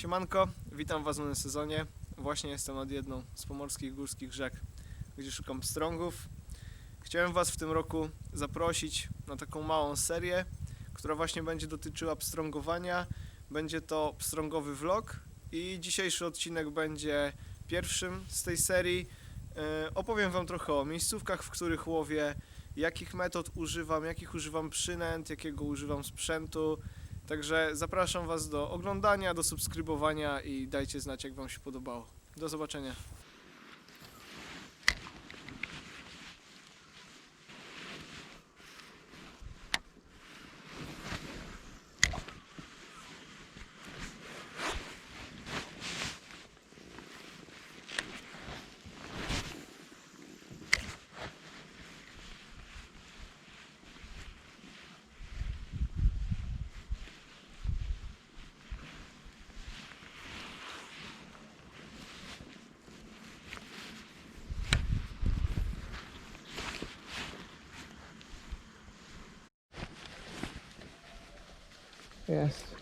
Siemanko, witam Was w nowym sezonie. Właśnie jestem nad jedną z pomorskich górskich rzek, gdzie szukam pstrągów. Chciałem Was w tym roku zaprosić na taką małą serię, która właśnie będzie dotyczyła pstrągowania. Będzie to pstrągowy vlog i dzisiejszy odcinek będzie pierwszym z tej serii. E, Opowiem Wam trochę o miejscówkach, w których łowię, jakich metod używam, jakich używam przynęt, jakiego używam sprzętu. Także zapraszam Was do oglądania, do subskrybowania i dajcie znać, jak Wam się podobało. Do zobaczenia. Jest.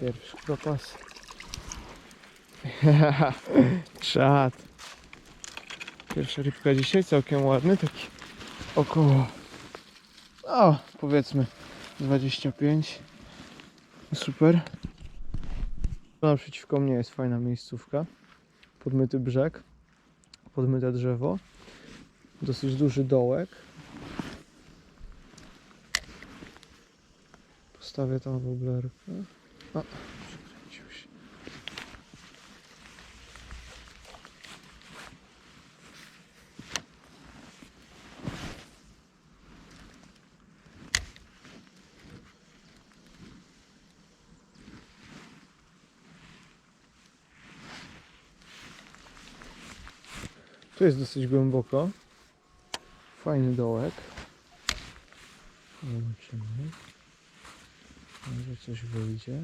Pierwszy propas. Czad. Pierwsza rybka dzisiaj, całkiem ładny, taki około, o powiedzmy 25. Super. Naprzeciwko mnie jest fajna miejscówka. Podmyty brzeg, podmyte drzewo, dosyć duży dołek. Postawię tam woblerkę. O, przekręcił się. Tu jest dosyć głęboko. Fajny dołek. Zobaczymy. Może coś wyjdzie.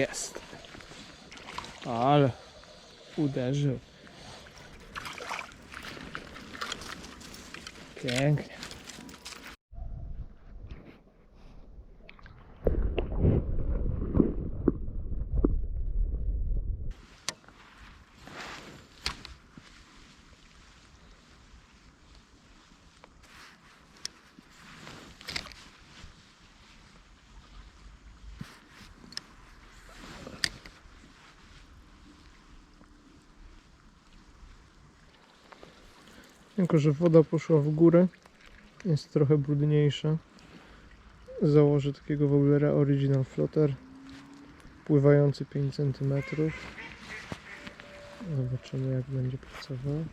Jest. Ale uderzył. Pięknie. Jako, że woda poszła w górę, jest trochę brudniejsza. Założę takiego woblera Original Floater, pływający 5 cm. Zobaczymy jak będzie pracował.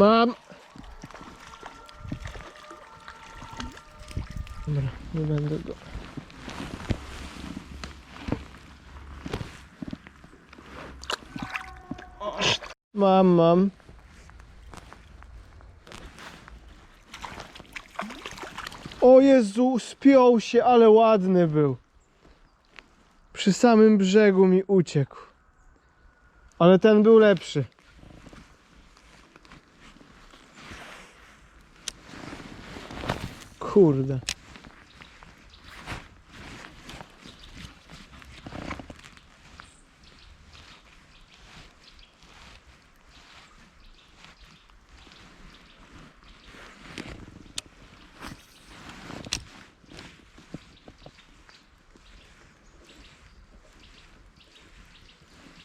Mam! Dobra, nie będę go. Mam, mam. O Jezu, spiął się, ale ładny był. Przy samym brzegu mi uciekł. Ale ten był lepszy. Kurde.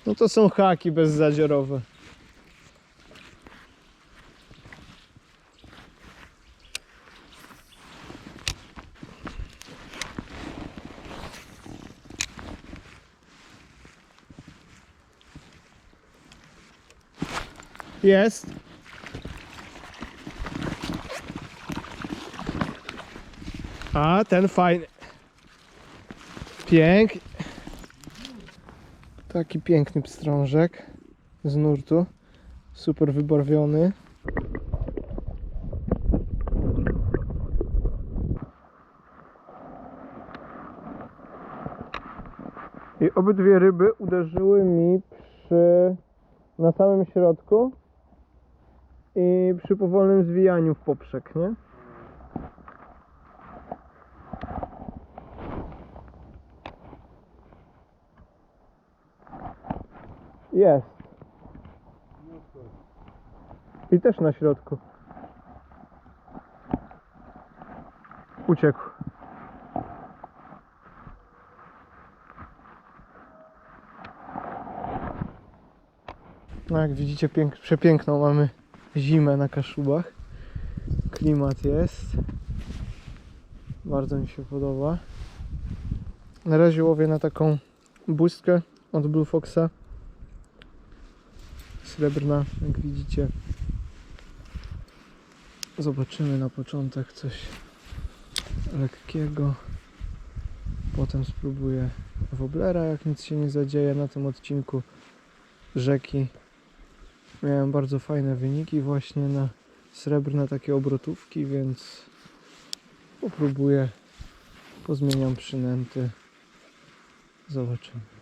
No to są haki bezzadziorowe. Jest. A, ten fajny. Pięknie. Taki piękny pstrążek z nurtu. Super wybarwiony. I obydwie ryby uderzyły mi przy na samym środku i przy powolnym zwijaniu w poprzek, nie? Jest. I też na środku. Uciekł. No jak widzicie, pięk- przepiękną mamy zimę na Kaszubach. Klimat jest. Bardzo mi się podoba. Na razie łowię na taką błyszkę od Blue Foxa. Srebrna, jak widzicie. Zobaczymy na początek coś lekkiego. Potem spróbuję woblera, jak nic się nie zadzieje na tym odcinku rzeki. Miałem bardzo fajne wyniki właśnie na srebrne takie obrotówki, więc popróbuję. Pozmieniam przynęty. Zobaczymy.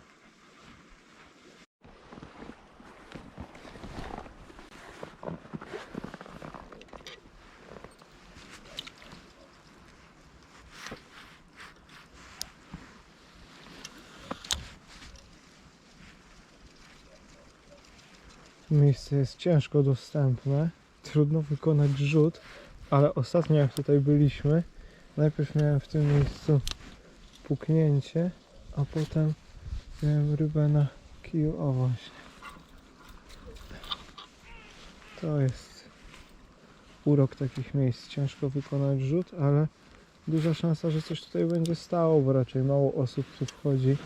Miejsce jest ciężko dostępne. Trudno wykonać rzut, ale ostatnio jak tutaj byliśmy, najpierw miałem w tym miejscu puknięcie, a potem miałem rybę na kiju. O właśnie. To jest urok takich miejsc. Ciężko wykonać rzut, ale duża szansa, że coś tutaj będzie stało, bo raczej mało osób tu wchodzi.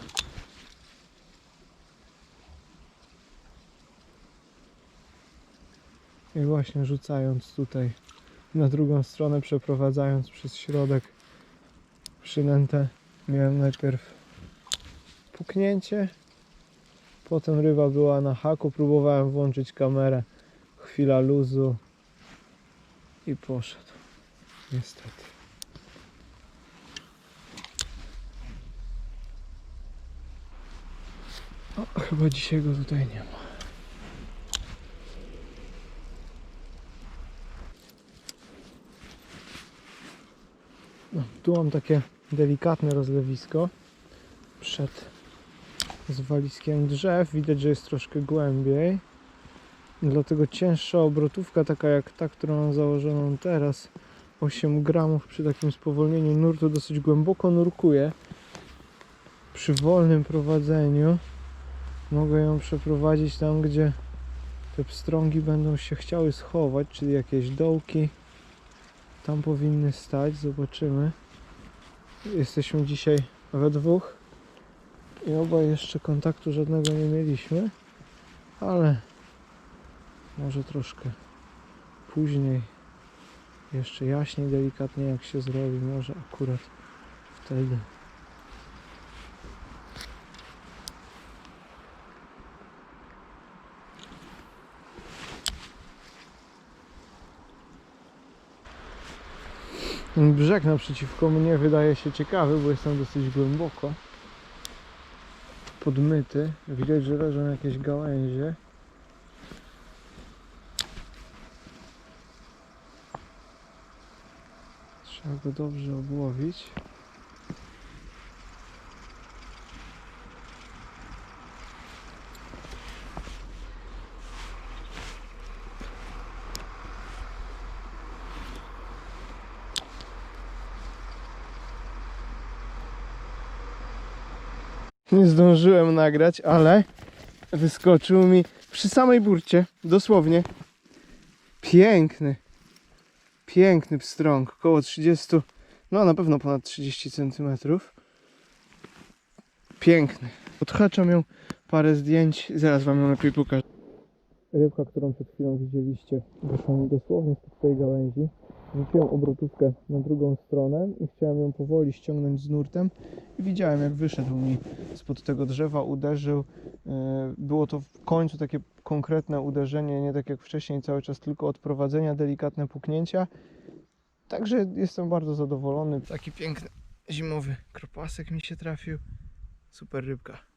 I właśnie rzucając tutaj na drugą stronę, przeprowadzając przez środek przynętę, miałem najpierw puknięcie, potem ryba była na haku, próbowałem włączyć kamerę, chwila luzu i poszedł. Niestety. O, chyba dzisiaj go tutaj nie ma. No, tu mam takie delikatne rozlewisko przed zwaliskiem drzew. Widać, że jest troszkę głębiej. Dlatego cięższa obrotówka, taka jak ta, którą mam założoną teraz, 8 gramów przy takim spowolnieniu nurtu dosyć głęboko nurkuje. Przy wolnym prowadzeniu mogę ją przeprowadzić tam, gdzie te pstrągi będą się chciały schować, czyli jakieś dołki tam powinny stać, zobaczymy. Jesteśmy dzisiaj we dwóch i obaj jeszcze kontaktu żadnego nie mieliśmy, ale może troszkę później jeszcze jaśniej, delikatnie jak się zrobi, może akurat wtedy. Brzeg naprzeciwko mnie wydaje się ciekawy, bo jest tam dosyć głęboko. Podmyty. Widać, że leżą jakieś gałęzie. Trzeba go dobrze obłowić. Nie zdążyłem nagrać, ale wyskoczył mi przy samej burcie, dosłownie. Piękny, piękny pstrąg, około 30, no na pewno ponad 30 cm. Piękny. Odhaczam ją parę zdjęć, zaraz wam ją lepiej pokażę. Rybka, którą przed chwilą widzieliście, wyszła mi dosłownie z tej gałęzi. Rzuciłem obrotówkę na drugą stronę i chciałem ją powoli ściągnąć z nurtem i widziałem jak wyszedł mi spod tego drzewa, uderzył. E, Było to w końcu takie konkretne uderzenie, nie tak jak wcześniej cały czas tylko odprowadzenia, delikatne puknięcia. Także jestem bardzo zadowolony. Taki piękny zimowy kropasek mi się trafił. Super rybka.